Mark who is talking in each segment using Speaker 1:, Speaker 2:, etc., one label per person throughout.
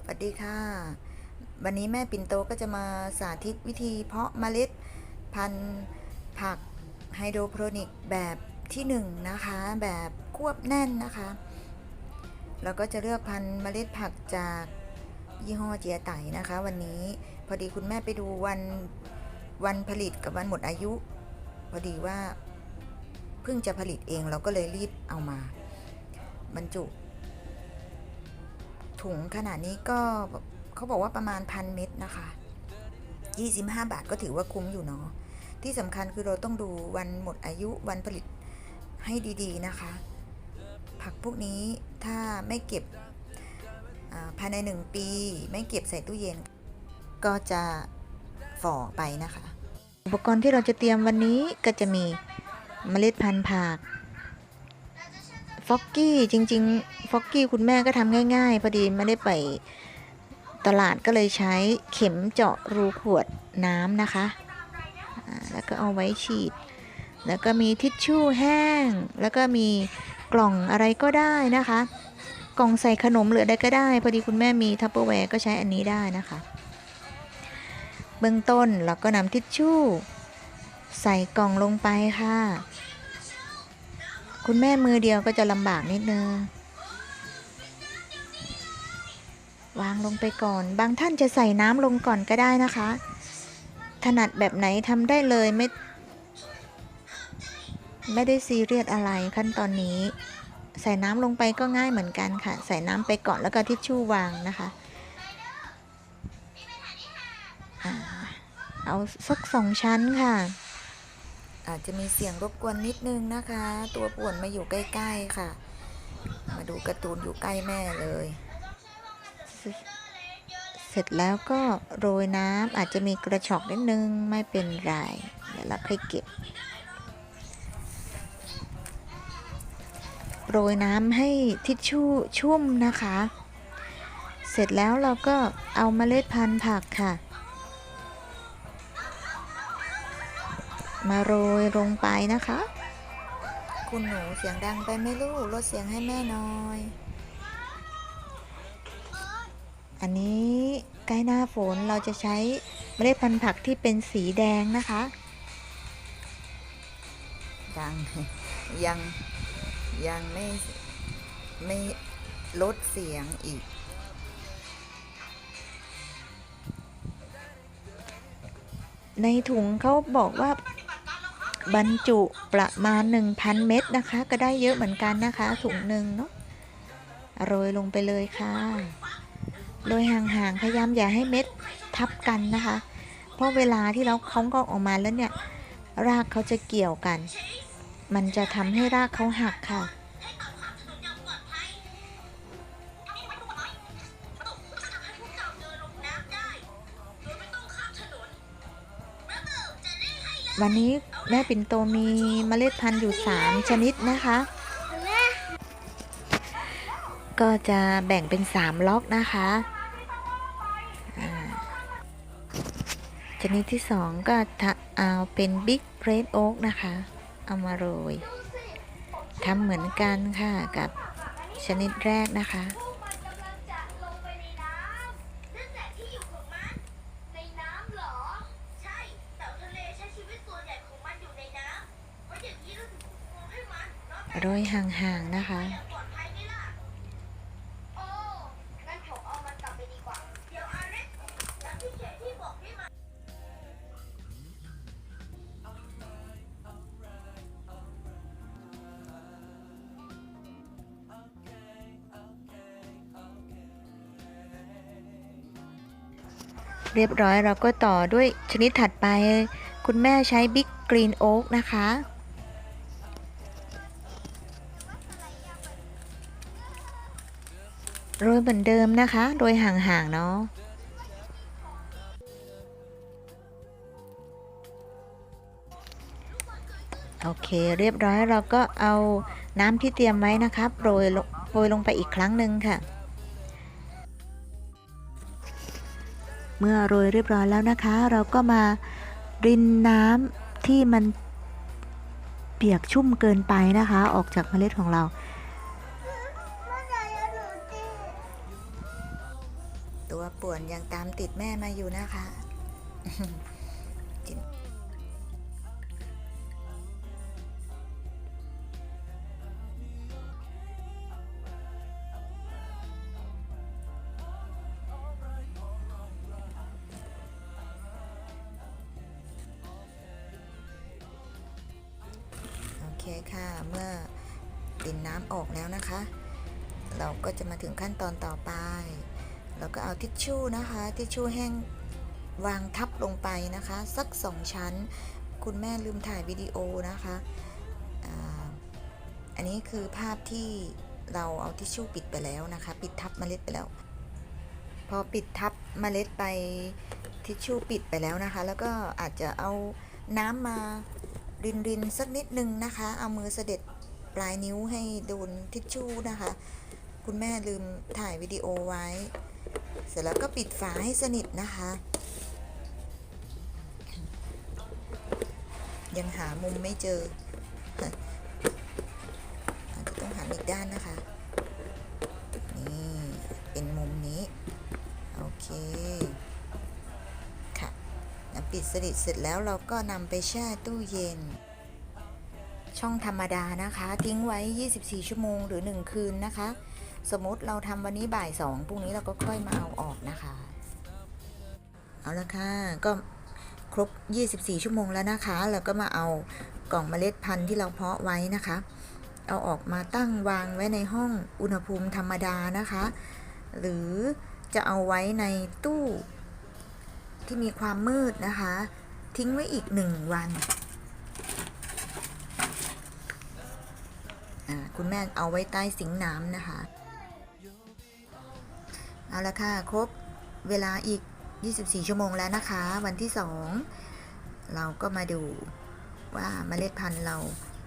Speaker 1: สวัสดีค่ะ วันนี้แม่ปิ่นโตก็จะมาสาธิตวิธีเพาะเมล็ดพันธุ์ผักไฮโดรโปรนิกแบบที่หนึ่งนะคะแบบควบแน่นนะคะเราก็จะเลือกพันธุ์เมล็ดผักจากยี่ห้อเจียไตนะคะ วันนี้พอดีคุณแม่ไปดูวันวันผลิตกับวันหมดอายุ พอดีว่าเพิ่งจะผลิตเองเราก็เลยรีบเอามา บรรจุ ถุงขนาดนี้ก็เขาบอกว่าประมาณพันเม็ดนะคะ 25 บาทก็ถือว่าคุ้มอยู่เนาะ ที่สำคัญคือเราต้องดูวันหมดอายุวันผลิตให้ดีๆนะคะ ผักพวกนี้ถ้าไม่เก็บภายใน 1 ปี ไม่เก็บใส่ตู้เย็น ก็จะฝ่อไปนะคะ อุปกรณ์ที่เราจะเตรียมวันนี้ก็จะมีเมล็ดพันธุ์ผัก ฟอกกี้จริง ๆ ฟอกกี้คุณแม่ก็ทำง่าย ๆ พอดีไม่ได้ไปตลาดก็เลยใช้เข็มเจาะรูขวดน้ำนะคะ แล้วก็เอาไว้ฉีด แล้วก็มีทิชชู่แห้ง แล้วก็มีกล่องอะไรก็ได้นะคะ กล่องใส่ขนมหรืออะไรก็ได้ พอดีคุณแม่มีทัพเปอร์แวร์ก็ใช้อันนี้ได้นะคะ เบื้องต้นเราก็นำทิชชู่ ใส่กล่องลงไปค่ะ คุณแม่มือเดียวก็จะลำบากนิดนึง วางลงไปก่อน บางท่านจะใส่น้ำลงก่อนก็ได้นะคะ ถนัดแบบไหนทำได้เลยไม่ ไม่ได้ซีเรียสอะไรขั้นตอนนี้ ใส่น้ำลงไปก็ง่ายเหมือนกันค่ะ ใส่น้ำไปก่อนแล้วก็ทิชชู่วางนะคะเอาสักสองชั้นค่ะ อาจจะมีเสียงรบกวนนิดนึงนะคะ ตัวป่วนมาอยู่ใกล้ๆค่ะ มาดูการ์ตูนอยู่ใกล้แม่เลย เสร็จแล้วก็โรยน้ำอาจจะมีกระชอกนิดนึงไม่เป็นไร เดี๋ยวเราค่อยเก็บ โรยน้ำให้ทิชชู่ชุ่มนะคะ เสร็จแล้วเราก็เอาเมล็ดพันธุ์ผักค่ะ มาโรยลงไปนะคะ คุณหนูเสียงดังไปไหม่ลูกลดเสียงให้แม่หน่อย อันนี้ใกล้หน้าฝนเราจะใช้เมล็ดพันธุ์ผักที่เป็นสีแดงนะคะยังยังยังไม่ไม่ลดเสียงอีกในถุงเขาบอกว่า บรรจุประมาณ 1,000 เม็ดนะคะ ก็ได้เยอะเหมือนกันนะคะ ถุงหนึ่งเนาะโรยลงไปเลยค่ะ โดยห่างๆพยายามอย่าให้เม็ดทับกันนะคะ เพราะเวลาที่เราเขาก็ออกมาแล้วเนี่ย รากเขาจะเกี่ยวกัน มันจะทำให้รากเขาหักค่ะ วันนี้แม่ปิ่นโตมีเมล็ดพันธุ์อยู่ 3 ชนิดนะคะ ก็จะแบ่งเป็น 3 ล็อกนะคะ ชนิดที่ 2 ก็เอาเป็นบิ๊กเรดโอ๊กนะคะ เอามาโรยทำเหมือนกันค่ะกับชนิดแรกนะคะ
Speaker 2: ขียนที่บอกให้มา
Speaker 1: เรียบร้อยเราก็ต่อด้วยชนิดถัดไป คุณแม่ใช้บิ๊กกรีนโอ๊กนะคะ โรยเหมือนเดิมนะคะ โดยห่างๆเนาะโอเคเรียบร้อยเราก็เอาน้ำที่เตรียมไว้นะครับโรยลงโรยลงไปอีกครั้งหนึ่งค่ะ เมื่อโรยเรียบร้อยแล้วนะคะ เราก็มารินน้ำที่มันเปียกชุ่มเกินไปนะคะ ออกจากเมล็ดของเรา วป่วนยังตามติดแม่มาอยู่นะคะโอเคค่ะเมื่อดินน้ำออกแล้วนะคะ เราก็จะมาถึงขั้นตอนต่อไป เราก็เอาทิชชู่นะคะ ทิชชู่แห้งวางทับลงไปนะคะ สักสองชั้น คุณแม่ลืมถ่ายวิดีโอนะคะอันนี้คือภาพที่เราเอาทิชชู่ปิดไปแล้วนะคะ ปิดทับเมล็ดไปแล้ว พอปิดทับเมล็ดไปทิชชู่ปิดไปแล้วนะคะ แล้วก็อาจจะเอาน้ำมารินรินสักนิดนึงนะคะ เอามือเสด็จปลายนิ้วให้โดนทิชชู่นะคะ คุณแม่ลืมถ่ายวิดีโอไว้ เสร็จแล้วก็ปิดฝาให้สนิทนะคะ ยังหามุมไม่เจออาจจะต้องหันอีกด้านนะคะ นี่ เป็นมุมนี้ โอเค ค่ะปิดสนิทเสร็จแล้วเราก็นำไปแช่ตู้เย็นช่องธรรมดานะคะ ทิ้งไว้ 24 ชั่วโมงหรือ 1 คืนนะคะ สมมติเราทำวันนี้บ่าย2พรุ่งนี้เราก็ค่อยมาเอาออกนะคะ เอาละค่ะ ก็ครบ 24 ชั่วโมงแล้วนะคะแล้วก็มาเอากล่องเมล็ดพันธุ์ที่เราเพาะไว้นะคะ เอาออกมาตั้งวางไว้ในห้องอุณหภูมิธรรมดานะคะ หรือจะเอาไว้ในตู้ที่มีความมืดนะคะ ทิ้งไว้อีกหนึ่งวันคุณแม่เอาไว้ใต้สิงค์น้ำนะคะ เอาละค่ะ ครบเวลาอีก 24 ชั่วโมงแล้วนะคะ วันที่ 2 เราก็มาดูว่าเมล็ดพันธุ์เรา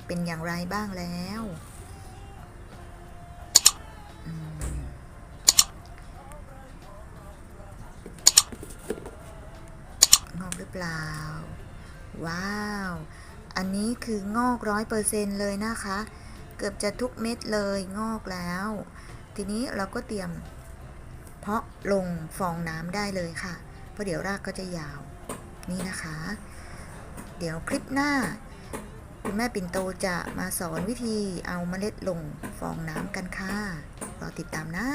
Speaker 1: เป็นอย่างไรบ้างแล้วอืมงอกหรือเปล่า ว้าว อันนี้คืองอกร้อยเปอร์เซนเลยนะคะ เกือบจะทุกเม็ดเลยงอกแล้ว ทีนี้เราก็เตรียม เพาะลงฟองน้ำได้เลยค่ะ เพราะเดี๋ยวรากก็จะยาวนี่นะคะ เดี๋ยวคลิปหน้า คุณแม่ปิ่นโตจะมาสอนวิธีเอาเมล็ดลงฟองน้ำกันค่ะ รอติดตามนะ